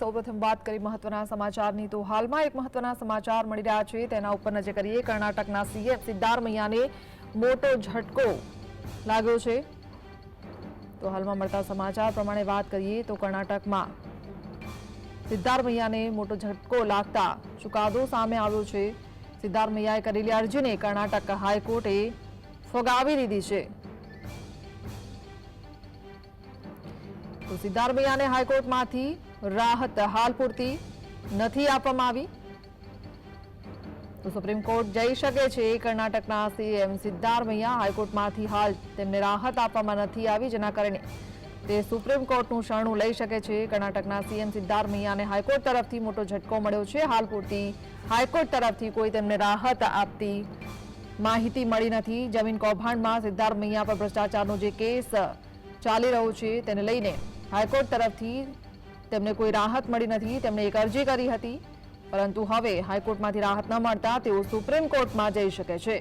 સૌપ્રથમ વાત કરી મહત્વના સમાચારની તો હાલમાં એક મહત્વના સમાચાર મળી રહ્યા છે. તેના ઉપર નજર કરીએ. કર્ણાટકના સીએમ સિદ્ધારમૈયાને મોટો ઝટકો લાગ્યો છે. તો હાલમાં મળતા સમાચાર પ્રમાણે વાત કરીએ તો કર્ણાટકમાં સિદ્ધારમૈયાને મોટો ઝટકો લાગતા ચુકાદો સામે આવ્યો છે. સિદ્ધારમૈયાએ કરેલી અરજીને કર્ણાટક હાઈકોર્ટે ફગાવી દીધી છે. તો સિદ્ધારમૈયાને હાઈકોર્ટમાંથી રાહત હાલ પૂરતી નથી આપવામાં આવી. તો સુપ્રીમ કોર્ટ જઈ શકે છે કર્ણાટકના સીએમ સિદ્ધારમૈયા. હાઈકોર્ટમાંથી હાલ તેમને રાહત આપવામાં નથી આવી, જેના કારણે તે સુપ્રીમ કોર્ટનું શરણું લઈ શકે છે. કર્ણાટકના સીએમ સિદ્ધારમૈયાને હાઈકોર્ટ તરફથી મોટો ઝટકો મળ્યો છે. હાલ પૂરતી હાઈકોર્ટ તરફથી કોઈ તેમને રાહત આપતી માહિતી મળી નથી. જમીન કૌભાંડમાં સિદ્ધારમૈયા પર ભ્રષ્ટાચારનો જે કેસ ચાલી રહ્યો છે, તેને લઈને હાઈકોર્ટ તરફથી તેમને કોઈ રાહત મળી નથી, તેમણે એક અરજી કરી હતી. પરંતુ હવે હાઈકોર્ટમાંથી રાહત ન મળતા તેઓ સુપ્રીમ કોર્ટમાં જઈ શકે છે.